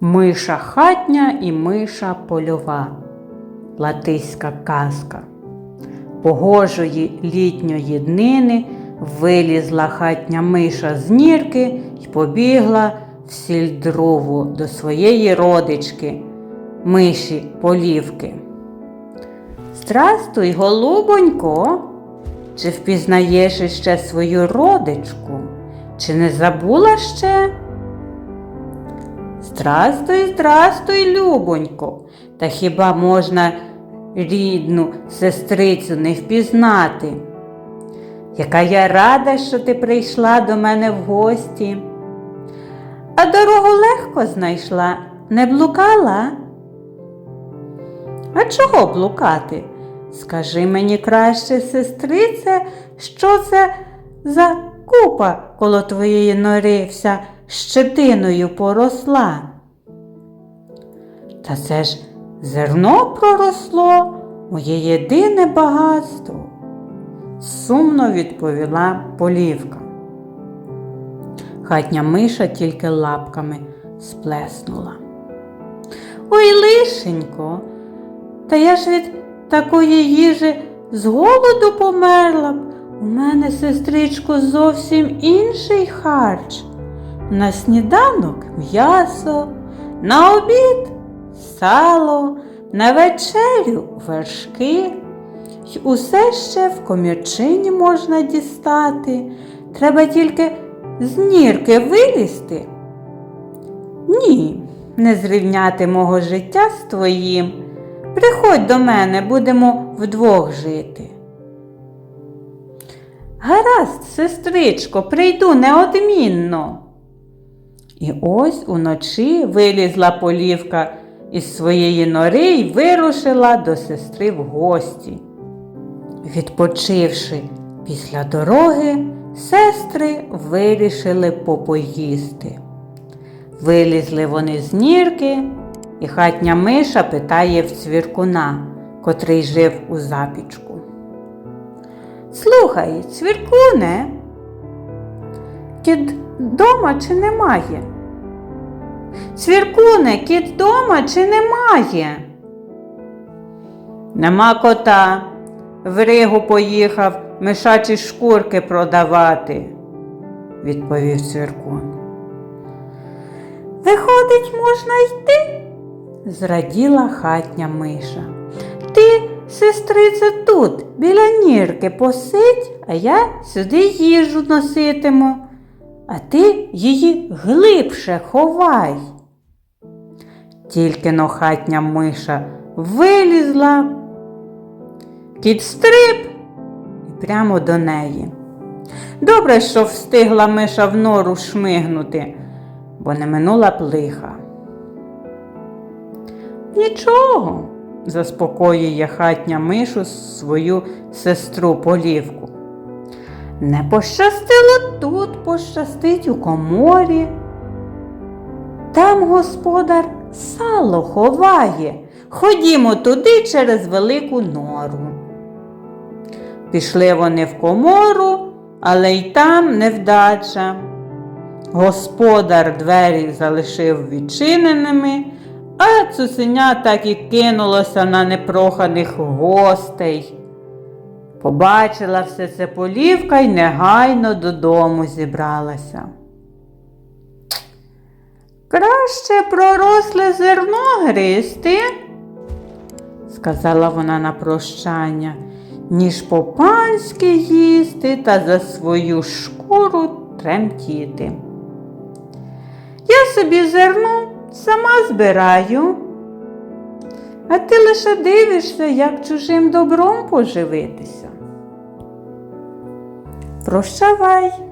Миша хатня і миша польова. Латиська казка. Погожої літньої днини вилізла хатня миша з нірки й побігла в сільдрову до своєї родички, миші полівки. Здрастуй, голубонько, чи впізнаєш іще свою родичку? Чи не забула ще? Здрастуй, здрастуй, любонько. Та хіба можна рідну сестрицю не впізнати? Яка я рада, що ти прийшла до мене в гості. А дорогу легко знайшла, не блукала? А чого блукати? Скажи мені краще, сестрице, що це за купа коло твоєї нори вся щетиною поросла? Та це ж зерно проросло, моє єдине багатство, сумно відповіла полівка. Хатня миша тільки лапками сплеснула. Ой, лишенько, та я ж від такої їжі з голоду померла б. У мене, сестричко, зовсім інший харч. На сніданок м'ясо, на обід сало, на вечерю вершки. Й усе ще в комірчині можна дістати. Треба тільки з нірки вилізти. Ні, не зрівняти мого життя з твоїм. Приходь до мене, будемо вдвох жити. Гаразд, сестричко, прийду неодмінно. І ось уночі вилізла полівка із своєї нори й вирушила до сестри в гості. Відпочивши після дороги, сестри вирішили попоїсти. Вилізли вони з нірки, і хатня миша питає в цвіркуна, котрий жив у запічку. Слухай, цвіркуне, кіт дома чи немає? Цвіркуне, кіт дома чи немає? Нема кота. В Ригу поїхав мишачі шкурки продавати, відповів цвіркун. Виходить, можна йти? зраділа хатня миша. Ти, сестрице, тут, біля нірки, посидь, а я сюди їжу носитиму, а ти її глибше ховай. Тільки но хатня миша вилізла, кіт стриб і прямо до неї. Добре, що встигла миша в нору шмигнути, бо не минула плиха. Нічого, заспокоює хатня мишу свою сестру полівку. Не пощастило тут, пощастить у коморі. Там господар сало ховає. Ходімо туди через велику нору. Пішли вони в комору, але й там невдача. Господар двері залишив відчиненими, а цуценя так і кинулося на непроханих гостей. Побачила все це полівка й негайно додому зібралася. Краще проросле зерно гристи, сказала вона на прощання, ніж по-панськи їсти та за свою шкуру тремтіти. Я собі зерно сама збираю, а ти лише дивишся, як чужим добром поживитися. Прощавай.